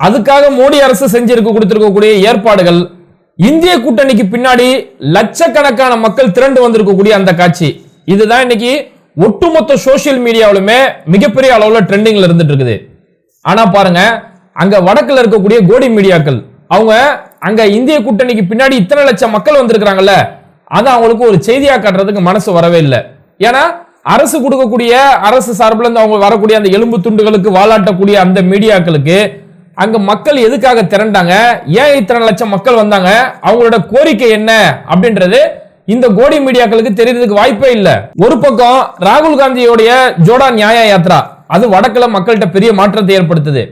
அதுக்காக மோடி அரசு செஞ்சிருக்க கொடுத்திருக்கக்கூடிய ஏற்பாடுகள் இந்திய கூட்டணிக்கு பின்னாடி லட்சக்கணக்கான மக்கள் திரண்டு வந்திருக்கக்கூடிய அந்த காட்சி. இதுதான் இன்னைக்கு ஒட்டுமொத்த சோசியல் மீடியாவிலுமே மிகப்பெரிய அளவில் ட்ரெண்டிங்ல இருந்துட்டு இருக்குது ஆனா பாருங்க அங்க வடக்குல இருக்கக்கூடிய கோடி மீடியாக்கள் அவங்க அங்க இந்திய கூட்டணிக்கு பின்னாடி இத்தனை லட்சம் மக்கள் வந்திருக்கிறாங்கல்ல அது அவங்களுக்கு ஒரு செய்தியா காட்டுறதுக்கு மனசு வரவே இல்லை. ஏன்னா அரசு கொடுக்கக்கூடிய அரசு சார்பில் இருந்து அவங்க வரக்கூடிய அந்த எலும்பு துண்டுகளுக்கு வாலாட்டக்கூடிய அந்த மீடியாக்களுக்கு அங்க மக்கள் எதுக்காக திரண்டாங்க? ஏன் இத்தனை லட்சம் மக்கள் வந்தாங்க? அவங்களோட கோரிக்கை என்ன? அப்படின்றது இந்த கோடி மீடியாக்களுக்கு தெரியறதுக்கு வாய்ப்பே இல்ல. ஒரு பக்கம் ராகுல் காந்தியோடைய ஜோடா நியாய யாத்ரா அது வடக்குல மக்கள்கிட்ட பெரிய மாற்றத்தை ஏற்படுத்துது.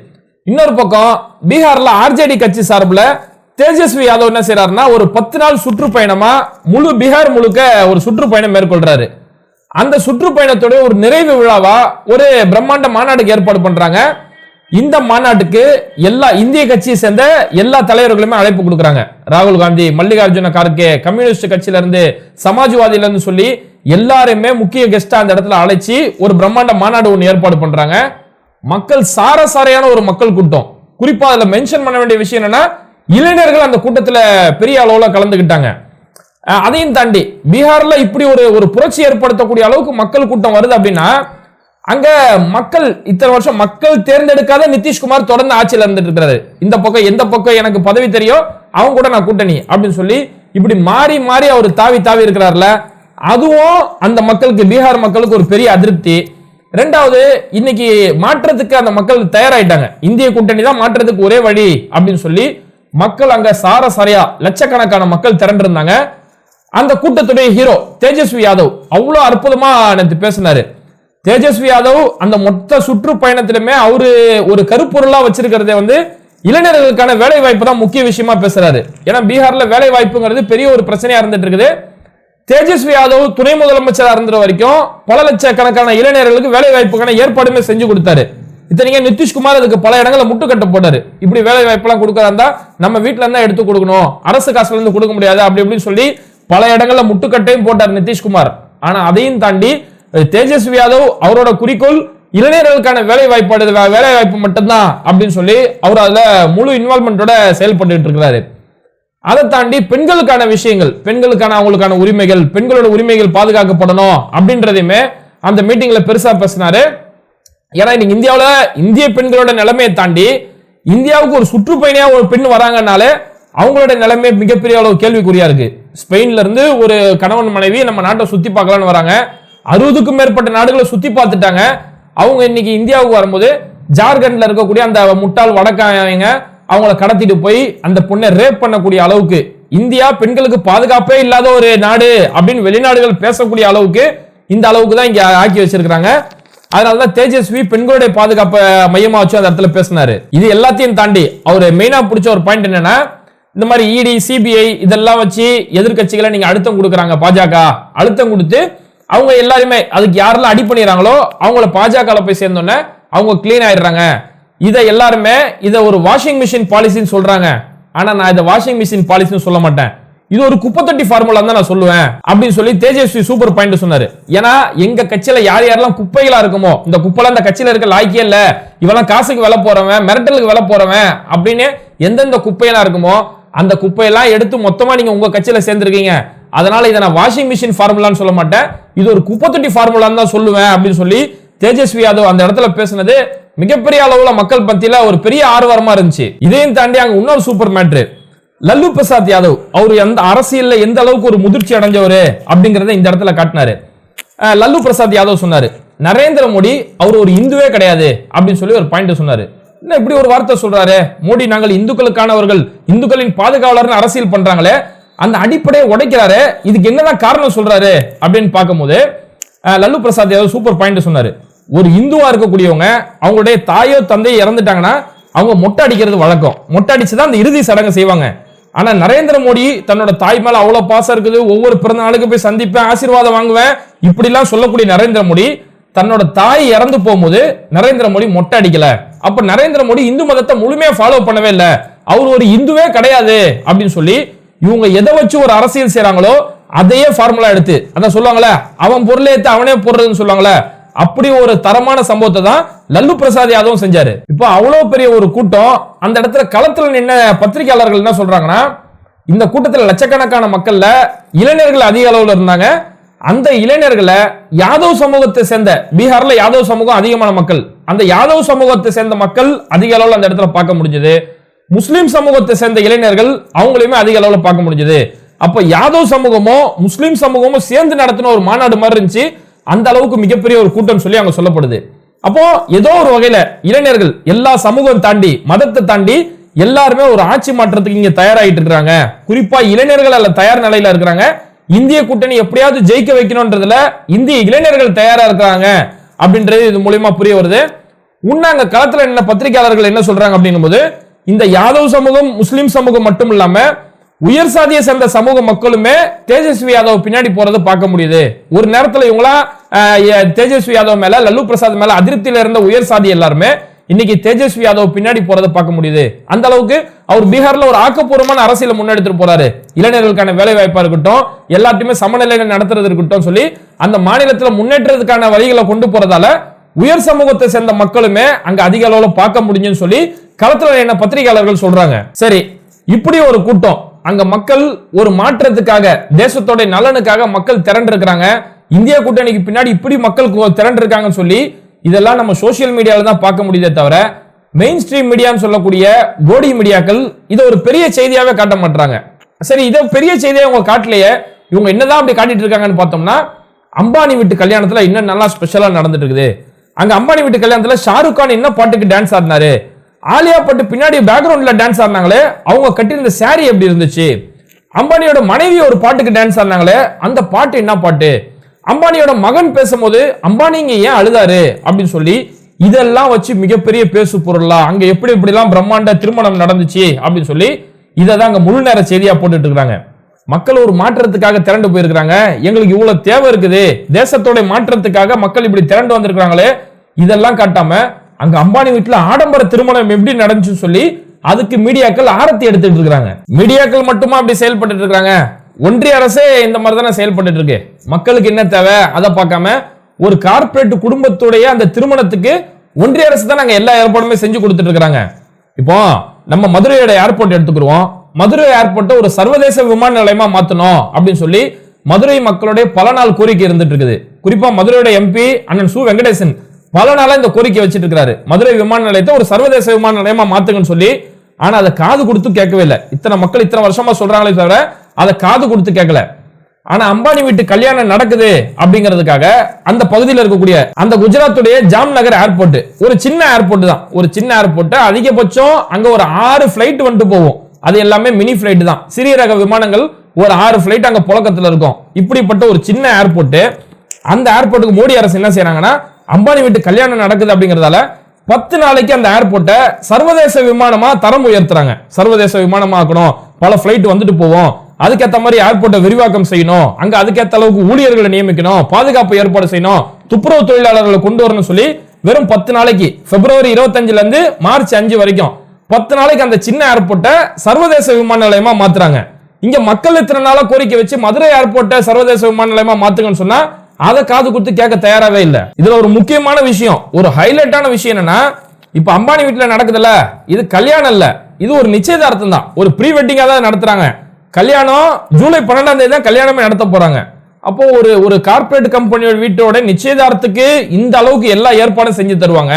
இன்னொரு பக்கம் பீகார்ல ஆர்ஜேடி கட்சி சார்பில் தேஜஸ்வி யாதவ் என்ன செய்யறாருன்னா ஒரு பத்து நாள் சுற்றுப்பயணமா முழு பீகார் முழுக்க ஒரு சுற்றுப்பயணம் மேற்கொள்றாரு. அந்த சுற்றுப்பயணத்தோட ஒரு நிறைவு விழாவா ஒரு பிரம்மாண்ட மாநாடுக்கு ஏற்பாடு பண்றாங்க. இந்த மாநாட்டுக்கு எல்லா இந்திய கட்சியை சேர்ந்த எல்லா தலைவர்களுமே அழைப்பு கொடுக்குறாங்க. ராகுல் காந்தி மல்லிகார்ஜுன கார்கே கம்யூனிஸ்ட் கட்சியில இருந்து சமாஜ்வாதியில இருந்து சொல்லி எல்லாருமே முக்கிய கெஸ்டா அந்த இடத்துல அழைச்சி ஒரு பிரம்மாண்ட மாநாடு ஒன்று ஏற்பாடு பண்றாங்க. மக்கள் சாரசாரையான ஒரு மக்கள் கூட்டம். குறிப்பா அதுல மென்ஷன் பண்ண வேண்டிய விஷயம் என்னன்னா இளைஞர்கள் அந்த கூட்டத்துல பெரிய அளவுல கலந்துக்கிட்டாங்க அதையும் தாண்டி பீகார்ல இப்படி ஒரு ஒரு புரட்சி ஏற்படுத்தக்கூடிய அளவுக்கு மக்கள் கூட்டம் வருது அப்படின்னா அங்க மக்கள் இத்தனை வருஷம் மக்கள் தேர்ந்தெடுக்காத நிதிஷ்குமார் தொடர்ந்து ஆட்சியில் இருந்துட்டு இருக்கிறாரு. இந்த பக்கம் எந்த பக்கம் எனக்கு பதவி தெரியும் அவங்க கூட நான் கூட்டணி அப்படின்னு சொல்லி இப்படி மாறி மாறி அவர் தாவி தாவி இருக்கிறார்ல. அதுவும் அந்த மக்களுக்கு பீகார் மக்களுக்கு ஒரு பெரிய அதிருப்தி. ரெண்டாவது இன்னைக்கு மாற்றத்துக்கு அந்த மக்கள் தயாராயிட்டாங்க. இந்திய கூட்டணி தான் மாற்றத்துக்கு ஒரே வழி அப்படின்னு சொல்லி மக்கள் அங்க சார சாரையா லட்சக்கணக்கான மக்கள் திரண்டிருந்தாங்க. அந்த கூட்டத்துடைய ஹீரோ தேஜஸ்வி யாதவ் அவ்வளோ அற்புதமா நேத்து பேசினாரு. தேஜஸ்வி யாதவ் அந்த மொத்த சுற்றுப்பயணத்திலுமே அவரு ஒரு கருப்பொருளா வச்சிருக்கிறத வந்து இளைஞர்களுக்கான வேலை வாய்ப்பு தான் முக்கிய விஷயமா பேசுறாரு. ஏன்னா பீகார்ல வேலை வாய்ப்புங்கிறது பெரிய ஒரு பிரச்சனையா இருந்துட்டு இருக்குது. தேஜஸ்வி யாதவ் துணை முதலமைச்சராக இருந்த வரைக்கும் பல லட்சக்கணக்கான இளைஞர்களுக்கு வேலை வாய்ப்புக்கான ஏற்பாடுமே செஞ்சு கொடுத்தாரு. இத்தனைக்கு நிதிஷ்குமார் அதுக்கு பல இடங்களில் முட்டுக்கட்ட போட்டாரு. இப்படி வேலை வாய்ப்பெல்லாம் கொடுக்கறதா நம்ம வீட்டுல இருந்தா எடுத்து கொடுக்கணும். அரசு காசுல இருந்து கொடுக்க முடியாது அப்படி இப்படின்னு சொல்லி பல இடங்கள்ல முட்டுக்கட்டையும் போட்டார் நிதிஷ்குமார். ஆனா அதையும் தாண்டி தேஜஸ்வி யாதவ் அவரோட குறிக்கோள் இளைஞர்களுக்கான வேலை வாய்ப்பு வேலை வாய்ப்பு மட்டும்தான் அப்படின்னு சொல்லி அவர் அதில் முழு இன்வால்மெண்டோட செயல்பட்டு இருக்கிறாரு. அதை தாண்டி பெண்களுக்கான விஷயங்கள் பெண்களுக்கான அவங்களுக்கான உரிமைகள் பெண்களோட உரிமைகள் பாதுகாக்கப்படணும் அப்படின்றதையுமே அந்த மீட்டிங்ல பெருசா பேசினாரு. ஏன்னா இன்னைக்கு இந்தியாவில் இந்திய பெண்களோட நிலைமையை தாண்டி இந்தியாவுக்கு ஒரு சுற்றுப்பயணியா ஒரு பெண் வராங்கனாலே அவங்களோட நிலைமை மிகப்பெரிய அளவு கேள்விக்குறியா இருக்கு. ஸ்பெயின்ல இருந்து ஒரு கணவன் மனைவி நம்ம நாட்டை சுத்தி பார்க்கலான்னு வராங்க. அறுபதுக்கும் மேற்பட்ட நாடுகளை சுத்தி பார்த்துட்டாங்க. அவங்க இன்னைக்கு இந்தியாவுக்கு வரும்போது ஜார்க்கண்ட்ல இருக்கக்கூடிய அந்த முட்டாள் வடக்காயங்க அவங்கள கடத்திட்டு போய் அந்த பொண்ணை ரேப் பண்ணக்கூடிய அளவுக்கு இந்தியா பெண்களுக்கு பாதுகாப்பே இல்லாத ஒரு நாடு அப்படின்னு வெளிநாடுகள் பேசக்கூடிய அளவுக்கு இந்த அளவுக்கு தான் இங்க ஆக்கி வச்சிருக்காங்க அதனாலதான் தேஜஸ்வி பெண்களுடைய பாதுகாப்பை மையமா வச்சு அந்த இடத்துல பேசினாரு. இது எல்லாத்தையும் தாண்டி அவர் மெயினா பிடிச்ச ஒரு பாயிண்ட் என்னன்னா இந்த மாதிரி இடி சிபிஐ இதெல்லாம் வச்சு எதிர்க்கட்சிகளை நீங்க அழுத்தம் கொடுக்குறாங்க பாஜக. அழுத்தம் கொடுத்து அவங்க எல்லாருமே அதுக்கு யாரெல்லாம் அடி பண்ணிடுறாங்களோ அவங்கள பாஜக போய் சேர்ந்தோன்னே அவங்க கிளீன் ஆயிடுறாங்க. இதை எல்லாருமே இதை ஒரு வாஷிங் மிஷின் பாலிசின்னு சொல்றாங்க. ஆனா நான் இதை வாஷிங் மிஷின் பாலிசின்னு சொல்ல மாட்டேன். இது ஒரு குப்பத்தொட்டி ஃபார்முலா தான் நான் சொல்லுவேன் அப்படின்னு சொல்லி தேஜஸ்வி சூப்பர் பாயிண்ட் சொன்னாரு. ஏன்னா எங்க கட்சியில யார் யாரெல்லாம் குப்பைகளா இருக்குமோ இந்த குப்பைலாம் இந்த கட்சியில இருக்க லாய்க்கே இல்ல. இவெல்லாம் காசுக்கு வில போறவன் மிரட்டலுக்கு வில போறவன் அப்படின்னு எந்தெந்த குப்பையெல்லாம் இருக்குமோ அந்த குப்பையெல்லாம் எடுத்து மொத்தமா நீங்க உங்க கட்சியில சேர்ந்துருக்கீங்க. அதனால இதை நான் வாஷிங் மிஷின் ஃபார்முலான்னு சொல்ல மாட்டேன். இது ஒரு குப்பத்தொட்டி ஃபார்முலான்னு தான் சொல்லுவேன் அப்படின்னு சொல்லி தேஜஸ்வி யாதவ் அந்த இடத்துல பேசுனது மிகப்பெரிய அளவுல மக்கள் பத்தியில ஒரு பெரிய ஆர்வரமா இருந்துச்சு. இதையும் தாண்டி அங்க இன்னொரு சூப்பர் மேட்ரு லல்லு பிரசாத் யாதவ் அவர் எந்த அரசியல்ல எந்த அளவுக்கு ஒரு முதிர்ச்சி அடைஞ்சவரு அப்படிங்கறத இந்த இடத்துல காட்டினாரு. லல்லு பிரசாத் யாதவ் சொன்னாரு நரேந்திர மோடி அவர் ஒரு இந்துவே கிடையாது அப்படின்னு சொல்லி ஒரு பாயிண்ட் சொன்னாரு. என்ன இப்படி ஒரு வார்த்தை சொல்றாரு? மோடி நாங்கள் இந்துக்களுக்கானவர்கள் இந்துக்களின் பாதுகாவலர்னு அரசியல் பண்றாங்களே அந்த அடிப்படையை உடைக்கிறாரு இதுக்கு என்னதான் காரணம் சொல்றாரு அப்படின்னு பார்க்கும்போது லல்லு பிரசாத் யாதவ் சூப்பர் பாயிண்ட் சொன்னாரு. ஒரு இந்துவா இருக்கக்கூடியவங்க அவங்களுடைய தாயோ தந்தையோ இறந்துட்டாங்கன்னா அவங்க மொட்டை அடிக்கிறது வழக்கம். மொட்டை அடிச்சு தான் அந்த இறுதி சடங்கு செய்வாங்க. ஆனா நரேந்திர மோடி தன்னோட தாய் மேல அவ்வளவு பாசம் இருக்குது ஒவ்வொரு பிறந்த நாளுக்கு போய் சந்திப்பேன் ஆசீர்வாதம் வாங்குவேன் இப்படி எல்லாம் சொல்லக்கூடிய நரேந்திர மோடி தன்னோட தாய் இறந்து போகும்போது நரேந்திர மோடி மொட்டை அடிக்கல. அப்ப நரேந்திர மோடி இந்து மதத்தை முழுமையா ஃபாலோ பண்ணவே இல்லை. அவர் ஒரு இந்துவே கிடையாது அப்படின்னு சொல்லி இவங்க எதை வச்சு ஒரு அரசியல் செய்யறாங்களோ அதையே ஃபார்முலா எடுத்து அதான் சொல்லுவாங்கல்ல அவன் பொருளை எடுத்து அவனே போடுறதுன்னு சொல்லுவாங்கல்ல அப்படி ஒரு தரமான சம்பவத்தை தான் லல்லு பிரசாத் யாதவும் செஞ்சாரு. இப்போ அவ்வளவு பெரிய ஒரு கூட்டம் அந்த இடத்துல களத்துல நின்ன பத்திரிகையாளர்கள் என்ன சொல்றாங்கன்னா இந்த கூட்டத்தில் லட்சக்கணக்கான மக்கள்ல இளைஞர்கள் அதிக அளவில் இருந்தாங்க. அந்த இளைஞர்களை யாதவ் சமூகத்தை சேர்ந்த பீகார்ல யாதவ் சமூகம் அதிகமான மக்கள் அந்த யாதவ் சமூகத்தை சேர்ந்த மக்கள் அதிக அளவில் அந்த இடத்துல பார்க்க முடிஞ்சது. முஸ்லீம் சமூகத்தை சேர்ந்த இளைஞர்கள் அவங்களையுமே அதிக அளவில் பார்க்க முடிஞ்சது. அப்ப யாதவ் சமூகமோ முஸ்லீம் சமூகமும் சேர்ந்து நடத்தின ஒரு மாநாடு மாதிரி இருந்துச்சு. அந்த அளவுக்கு மிகப்பெரிய ஒரு கூட்டம் சொல்லி அங்க சொல்லப்படுது. அப்போ ஏதோ ஒரு வகையில இளைஞர்கள் எல்லா சமூகம் தாண்டி மதத்தை தாண்டி எல்லாருமே ஒரு ஆட்சி மாற்றத்துக்கு இங்க தயாராகிட்டு இருக்கிறாங்க. குறிப்பா இளைஞர்கள் அல்ல தயார் நிலையில இருக்கிறாங்க. இந்திய கூட்டணி எப்படியாவது ஜெயிக்க வைக்கணும்ன்றதுல இந்திய இளைஞர்கள் தயாரா இருக்கிறாங்க அப்படின்றது இது மூலியமா புரிய வருது. உன்னாங்க களத்துல என்ன பத்திரிகையாளர்கள் என்ன சொல்றாங்க அப்படின்னும் போது இந்த யாதவ் சமூகம் முஸ்லிம் சமூகம் மட்டும் இல்லாம உயர் சாதியை சேர்ந்த சமூக மக்களுமே தேஜஸ்வி யாதவ் பின்னாடி போறதை பார்க்க முடியுது. ஒரு நேரத்தில் இவங்களா தேஜஸ்வி யாதவ் மேல லல்லு பிரசாத் மேல அதிருப்தியில இருந்த உயர் சாதி எல்லாருமே இன்னைக்கு தேஜஸ்வி யாதவ் பின்னாடி போறதை பார்க்க முடியுது. அந்த அளவுக்கு அவர் பீகார்ல ஒரு ஆக்கப்பூர்வமான அரசியல முன்னெடுத்துட்டு போறாரு. இளைஞர்களுக்கான வேலை வாய்ப்பா இருக்கட்டும் எல்லாத்தையுமே சமநிலையில நடத்துறது இருக்கட்டும் சொல்லி அந்த மாநிலத்துல முன்னேற்றத்துக்கான வழிகளை கொண்டு போறதால உயர் சமூகத்தை சேர்ந்த மக்களுமே அங்க அதிக அளவுல பார்க்க முடிஞ்சுன்னு சொல்லி களத்துல என்ன பத்திரிகையாளர்கள் சொல்றாங்க? சரி இப்படி ஒரு கூட்டம் அங்க மக்கள் ஒரு மாற்றத்துக்காக தேசத்தோட நலனுக்காக மக்கள் திரண்டு இருக்கிறாங்க இந்திய கூட்டணிக்கு பின்னாடி இப்படி மக்கள் திரண்டு இருக்காங்கன்னு சொல்லி இதெல்லாம் நம்ம சோசியல் மீடியால தான் பார்க்க முடியுதே தவிர மெயின் ஸ்ட்ரீம் மீடியான்னு சொல்லக்கூடிய கோடி மீடியாக்கள் இதை ஒரு பெரிய செய்தியாவே காட்ட மாட்டாங்க சரி இதை பெரிய செய்தியாக அவங்க காட்டலையே இவங்க என்னதான் அப்படி காட்டிட்டு இருக்காங்கன்னு பார்த்தோம்னா அம்பானி வீட்டு கல்யாணத்துல இன்னும் நல்லா ஸ்பெஷலா நடந்துட்டு இருக்குது. அங்க அம்பானி வீட்டு கல்யாணத்துல ஷாருக் கான் என்ன பாட்டுக்கு டான்ஸ் ஆடினாரு? ஆலியா பட்டு பின்னாடி பேக்ரவுண்ட்ல டான்ஸ் ஆடினாங்களே அவங்க கட்டியிருந்த சாரி எப்படி இருந்துச்சு? அம்பானியோட மனைவி ஒரு பாட்டுக்கு டான்ஸ் ஆடினாங்களே அந்த பாட்டு என்ன பாட்டு? அம்பானியோட மகன் பேசும்போது அம்பானி இங்க ஏன் அழுதாரு? அப்படின்னு சொல்லி இதெல்லாம் வச்சு மிகப்பெரிய பேசு பொருளா அங்க எப்படி இப்படிலாம் பிரம்மாண்ட திருமணம் நடந்துச்சு? அப்படின்னு சொல்லி இதை தான் அங்க முழு நேர செய்தியா போட்டுட்டு இருக்காங்க. மக்கள் ஒரு மாற்றத்துக்காக திரண்டு போயிருக்கிறாங்க. எங்களுக்கு இவ்வளவு தேவை இருக்குது. தேசத்தோட மாற்றத்துக்காக மக்கள் இப்படி திரண்டு வந்திருக்கிறாங்களே இதெல்லாம் காட்டாம அங்க அம்பானி வீட்டுல ஆடம்பர திருமணம் எப்படி நடந்துச்சுன்னு சொல்லி அதுக்கு மீடியாக்கள் ஆரத்தி எடுத்துட்டு இருக்காங்க. மீடியாக்கள் மட்டுமா அப்படி செயல்பட்டு இருக்காங்க? ஒன்றிய அரசே இந்த மாதிரி தானே செயல்பட்டு இருக்கு. மக்களுக்கு என்ன தேவை? அதை பார்க்காம ஒரு கார்ப்பரேட் குடும்பத்துடைய அந்த திருமணத்துக்கு ஒன்றிய அரசு தான் நாங்க எல்லா ஏற்பாடுமே செஞ்சு கொடுத்துட்டு இருக்கிறாங்க இப்போ நம்ம மதுரையோட ஏர்போர்ட் எடுத்துக்கிறோம் மதுரை ஏர்போர்ட்டை ஒரு சர்வதேச விமான நிலையமா மாத்தணும் அப்படின்னு சொல்லி மதுரை மக்களுடைய பல நாள் கோரிக்கை இருந்துட்டு இருக்குது. குறிப்பா மதுரையோட எம்பி அண்ணன் சு வெங்கடேசன் பல நாளா இந்த கோரிக்கை வச்சுட்டு இருக்காரு. மதுரை விமான நிலையத்தை ஒரு சர்வதேச விமான நிலையமா மாத்துங்கன்னு சொல்லி ஆனா அதை காது கொடுத்து கேட்கவே இல்லை. இத்தனை மக்கள் இத்தனை வருஷமா சொல்றாங்களே தவிர அதை காது கொடுத்து கேட்கல. ஆனா அம்பானி வீட்டு கல்யாணம் நடக்குது அப்படிங்கிறதுக்காக அந்த பகுதியில் இருக்கக்கூடிய அந்த குஜராத்துடைய ஜாம்நகர் ஏர்போர்ட் ஒரு சின்ன ஏர்போர்ட் தான். ஒரு சின்ன ஏர்போர்ட் அதிகபட்சம் அங்க ஒரு ஆறு பிளைட் வந்துட்டு போகும். அது எல்லாமே மினி பிளைட் தான். சிறிய ரக விமானங்கள் ஒரு ஆறு பிளைட் அங்க புழக்கத்துல இருக்கும். இப்படிப்பட்ட ஒரு சின்ன ஏர்போர்ட் அந்த ஏர்போர்ட்டுக்கு மோடி அரசு என்ன செய்யறாங்கன்னா அம்பானி வீட்டு கல்யாணம் நடக்குது அப்படிங்கறதால பத்து நாளைக்கு அந்த ஏர்போர்ட்டை சர்வதேச விமானமா தரம் உயர்த்துறாங்க. சர்வதேச விமானமா ஆக்கணும் பல ஃபிளைட் வந்துட்டு போவோம். அதுக்கேத்த மாதிரி ஏர்போர்ட்டை விரிவாக்கம் செய்யணும். அங்க அதுக்கேத்த அளவுக்கு ஊழியர்களை நியமிக்கணும். பாதுகாப்பு ஏற்பாடு செய்யணும். துப்புரவு தொழிலாளர்களை கொண்டு வரணும்னு சொல்லி வெறும் பத்து நாளைக்கு பிப்ரவரி இருபத்தஞ்சுல இருந்து மார்ச் அஞ்சு வரைக்கும் பத்து நாளைக்கு அந்த சின்ன ஏர்போர்ட்டை சர்வதேச விமான நிலையமா மாத்துறாங்க. இங்க மக்கள் இத்தனை நாளா கோரிக்கை வச்சு மதுரை ஏர்போர்ட்டை சர்வதேச விமான நிலையமா மாத்துங்கன்னு சொன்னா அதை காது கொடுத்து கேட்க தயாராகவே இல்லை. இதுல ஒரு முக்கியமான விஷயம். ஒரு ஹைலைட்டான விஷயம் என்னன்னா இப்ப அம்பானி வீட்டுல நடக்குதுல்ல இது கல்யாணம் இல்ல. இது ஒரு நிச்சயதார்த்தம் தான். ஒரு ப்ரீ வெட்டிங்கா தான் நடத்துறாங்க. கல்யாணம் ஜூலை பன்னெண்டாம் தேதி தான் கல்யாணமே நடத்த போறாங்க. அப்போ ஒரு ஒரு கார்ப்பரேட் கம்பெனியோட வீட்டோட நிச்சயதார்த்தத்துக்கு இந்த அளவுக்கு எல்லா ஏற்பாடும் செஞ்சு தருவாங்க.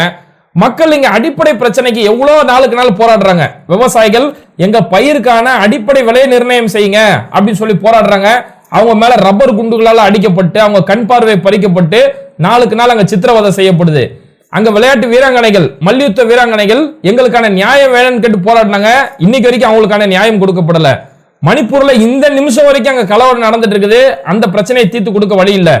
மக்கள் இங்க அடிப்படை பிரச்சனைக்கு எவ்வளவு நாளுக்கு நாள் போராடுறாங்க. விவசாயிகள் எங்க பயிருக்கான அடிப்படை விலையை நிர்ணயம் செய்யுங்க அப்படின்னு சொல்லி போராடுறாங்க. அவங்க மேல ரப்பர் குண்டுகளால் அடிக்கப்பட்டு அவங்க கண் பார்வை பறிக்கப்பட்டு நாளுக்கு நாள் அங்க சித்திரவதை செய்யப்படுது. அங்க விளையாட்டு வீராங்கனைகள் மல்யுத்த வீராங்கனைகள் எங்களுக்கான நியாயம் வேணும்னு கேட்டு போராடினாங்க. இன்னைக்கு வரைக்கும் அவங்களுக்கான நியாயம் கொடுக்கப்படல. மணிப்பூர்ல இந்த நிமிஷம் வரைக்கும் அங்க கலவரம் நடந்துட்டு இருக்குது. அந்த பிரச்சனையை தீர்த்து கொடுக்க வழி இல்ல.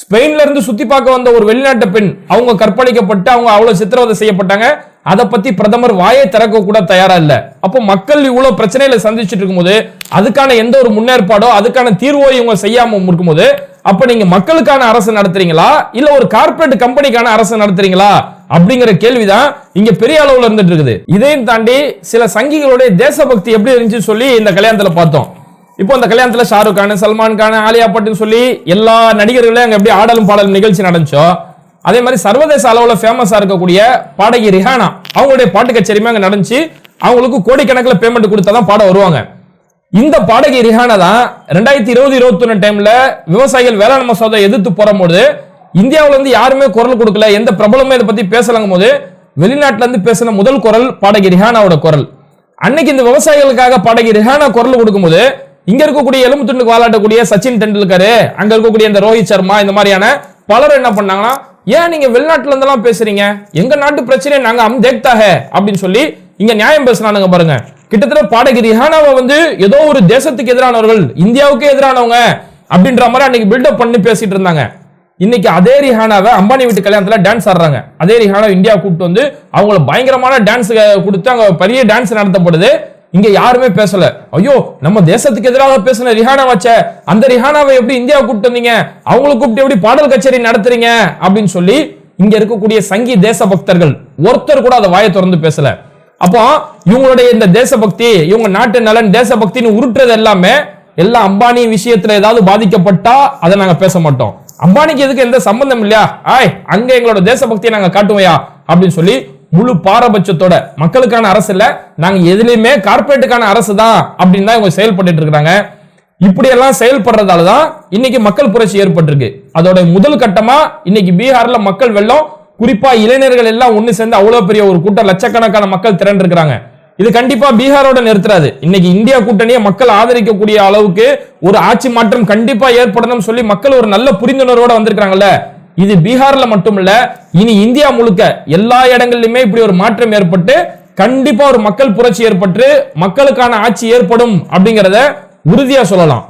ஸ்பெயின்ல இருந்து சுத்தி பார்க்க வந்த ஒரு வெளிநாட்டு பெண் அவங்க கற்பழிக்கப்பட்டு அவங்க அவ்வளவு சித்திரவதை செய்யப்பட்டாங்க. அதை பத்தி பிரதமர் வாயை திறக்க கூட தயாரா இல்ல. அப்போ மக்கள் இவ்வளவு பிரச்சனைகளை சந்திச்சுட்டு இருக்கும்போது அதுக்கான எந்த ஒரு முன்னேற்பாடோ அதுக்கான தீர்வோ இவங்க செய்யாம இருக்கும்போது அப்ப நீங்க மக்களுக்கான அரசு நடத்துறீங்களா? இல்ல ஒரு கார்ப்பரேட் கம்பெனிக்கான அரசு நடத்துறீங்களா? அப்படிங்கிற கேள்விதான் இங்க பெரிய அளவுல இருந்துட்டு இருக்குது. இதையும் தாண்டி சில சங்கிகளுடைய தேசபக்தி எப்படி இருந்துச்சு சொல்லி இந்த கல்யாணத்துல பார்த்தோம். இப்போ அந்த கல்யாணத்துல ஷாருக் கான் சல்மான் கான் ஆலியா பட்டுன்னு சொல்லி எல்லா நடிகர்களையும் அங்க எப்படி ஆடலும் பாடலும் நிகழ்ச்சி நடந்துச்சோ அதே மாதிரி சர்வதேச அளவில் ஃபேமஸாக இருக்கக்கூடிய பாடகி ரிஹானா அவங்களுடைய பாட்டு கச்சேரியுமே அங்கே நடந்துச்சு. அவங்களுக்கு கோடிக்கணக்கில் பேமெண்ட் கொடுத்தா தான் பாட வருவாங்க. இந்த பாடகி ரிஹானா தான் ரெண்டாயிரத்தி இருபது இருபத்தி ஒன்று டைமில் விவசாயிகள் வேளாண் மசோதா எதிர்த்து போகும்போது இந்தியாவில் இருந்து யாருமே குரல் கொடுக்கல எந்த பிரபலமே இதை பற்றி பேசலங்கும் போது வெளிநாட்டுல இருந்து பேசின முதல் குரல் பாடகி ரிஹானாவோட குரல். அன்னைக்கு இந்த விவசாயிகளுக்காக பாடகி ரிஹானா குரல் கொடுக்கும்போது இங்க இருக்கக்கூடிய எலும்பு துண்டுக்கு வாலாட்டக்கூடிய சச்சின் டெண்டுல்கர் அங்க இருக்கக்கூடிய இந்த ரோஹித் சர்மா இந்த மாதிரியான பலரும் என்ன பண்ணாங்கன்னா ஏன் நீங்க வெளிநாட்டுல இருந்தெல்லாம் பேசுறீங்க? எங்க நாட்டு பிரச்சனையை நாங்க அம் அப்படின்னு சொல்லி இங்க நியாயம் பேசுறானுங்க பாருங்க. கிட்டத்தட்ட பாடகிரி ஹானாவை வந்து ஏதோ ஒரு தேசத்துக்கு எதிரானவர்கள் இந்தியாவுக்கு எதிரானவங்க அப்படின்ற மாதிரி அன்னைக்கு பில்டப் பண்ணி பேசிட்டு இருந்தாங்க. இன்னைக்கு அதே ரிஹானாவை அம்பானி வீட்டு கல்யாணத்துல டான்ஸ் ஆடுறாங்க. அதே ரிஹானா இந்தியா கூப்பிட்டு வந்து அவங்கள பயங்கரமான டான்ஸ் கொடுத்து அங்க பெரிய டான்ஸ் நடத்தப்படுது. இங்க யாருமே பேசல. ஐயோ நம்ம தேசத்துக்கு எதிராக பேசின ரிஹானா வச்ச அந்த ரிஹானாவை எப்படி இந்தியா கூப்பிட்டு வந்தீங்க? அவங்களை கூப்பிட்டு எப்படி பாடல் கச்சேரி நடத்துறீங்க? அப்படின்னு சொல்லி இங்க இருக்கக்கூடிய சங்கி தேச பக்தர்கள் ஒருத்தர் கூட அதை வாயை திறந்து பேசல. அப்போ இவங்களுடைய இந்த தேசபக்தி இவங்க நாட்டு நலன் தேசபக்தின்னு உருட்டுறது எல்லாமே எல்லா அம்பானி விஷயத்துல ஏதாவது பாதிக்கப்பட்டா அதை நாங்க பேச மாட்டோம். அம்பானிக்கு எதுக்கு எந்த சம்பந்தம் இல்லையா? ஆய் அங்க எங்களோட தேசபக்தியை நாங்க காட்டுவையா? அப்படின்னு சொல்லி முழு பாரபட்சத்தோட மக்களுக்கான அரசு இல்ல நாங்க எதுலயுமே கார்பரேட்டுக்கான அரசு தான் அப்படின்னு தான் இவங்க செயல்பட்டு இருக்கிறாங்க. இப்படி எல்லாம் செயல்படுறதால தான் இன்னைக்கு மக்கள் புரட்சி ஏற்பட்டிருக்கு. அதோட முதல் கட்டமா இன்னைக்கு பீகார்ல மக்கள் வெள்ளம் குறிப்பா இளைஞர்கள் எல்லாம் ஒண்ணு சேர்ந்து அவ்வளவு பெரிய ஒரு கூட்டம் லட்சக்கணக்கான மக்கள் திரண்டு இருக்கிறாங்க இது கண்டிப்பா பீகாரோட நிறுத்துறாது. இன்னைக்கு இந்தியா கூட்டணியை மக்கள் ஆதரிக்கக்கூடிய அளவுக்கு ஒரு ஆட்சி மாற்றம் கண்டிப்பா ஏற்படணும் சொல்லி மக்கள் ஒரு நல்ல புரிந்துணர்வோட வந்திருக்காங்கல்ல இது பீகார்ல மட்டும் இல்ல இனி இந்தியா முழுக்க எல்லா இடங்கள்லயுமே இப்படி ஒரு மாற்றம் ஏற்பட்டு கண்டிப்பா ஒரு மக்கள் புரட்சி ஏற்பட்டு மக்களுக்கான ஆட்சி ஏற்படும் அப்படிங்கறத உறுதியா சொல்லலாம்.